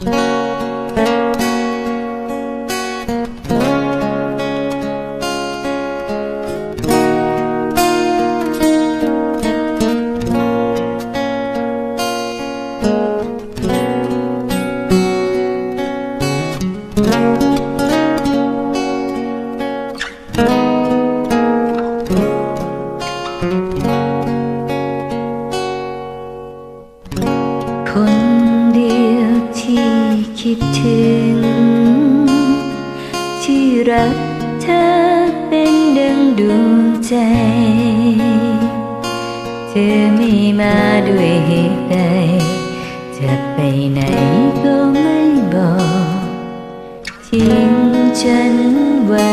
คน รักเธอเป็นดังดวงใจ เธอไม่มาด้วยเหตุใด จะไปไหนก็ไม่บอก ทิ้งฉันไว้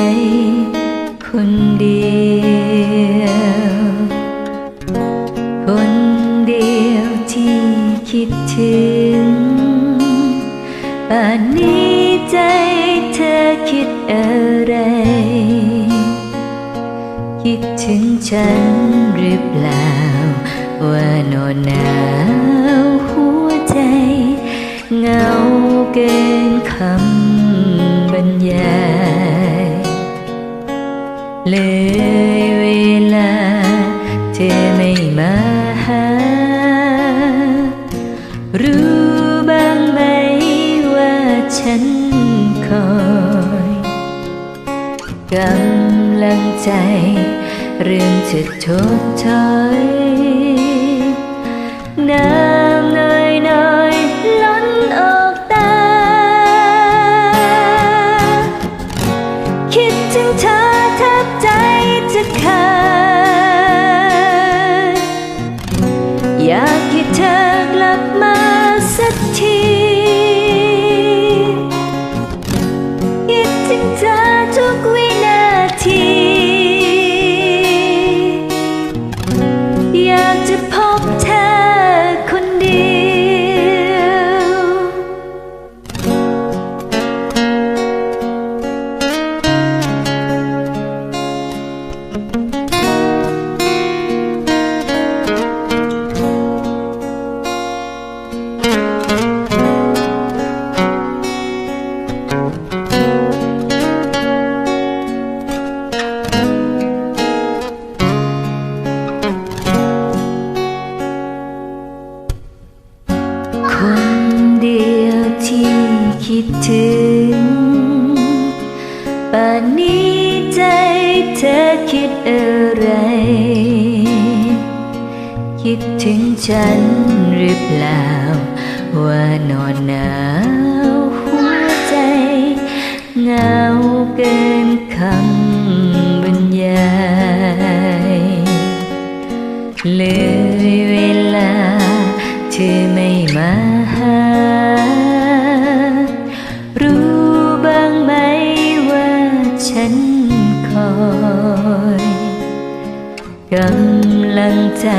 คนเดียว คนเดียวที่คิดถึงป่านนี้ ใจเธอคิดอะไร คิดถึงฉันหรือเปล่า ว่านอนหนาวหัวใจเหงาเกินคำบรรยายเลยเวลาเธอ อยกำลังใจเริ่มจะทดถอยน้ำน้อยน้อยล้นออกตา คิดถึงเธอแทบใจจะขาดอยากให้เธอ ป่านนี้ใจเธอคิดอะไร คิดถึงฉันหรือเปล่า ว่านอนหนาวหัวใจเหงาเกินคำบรรยายเลยเวลาเธอไม่มา ใจ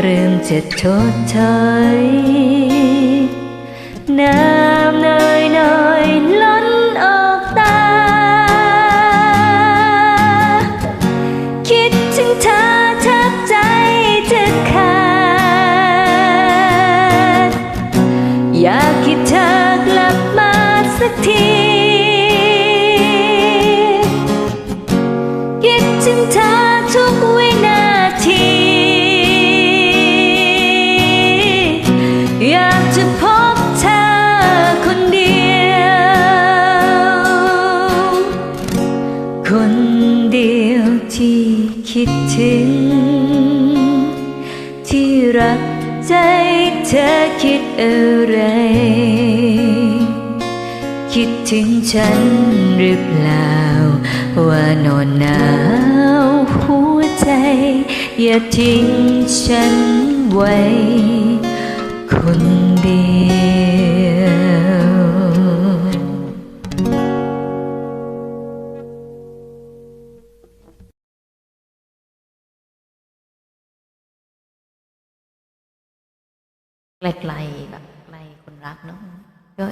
เริ่มจะทดถอยน้ำน้อยน้อยล้นออกตา คิดถึงเธอแทบใจจะขาด อยากให้เธอกลับมาสักทีคิดถึงเธอ คนเดียวที่คิดถึง ที่รักใจเธอคิดอะไร คิดถึงฉันหรือเปล่า ว่านอนหนาวหัวใจ อย่าทิ้งฉันไว้ คนเดียว ไกลๆแบบไกลคนรักเนาะก็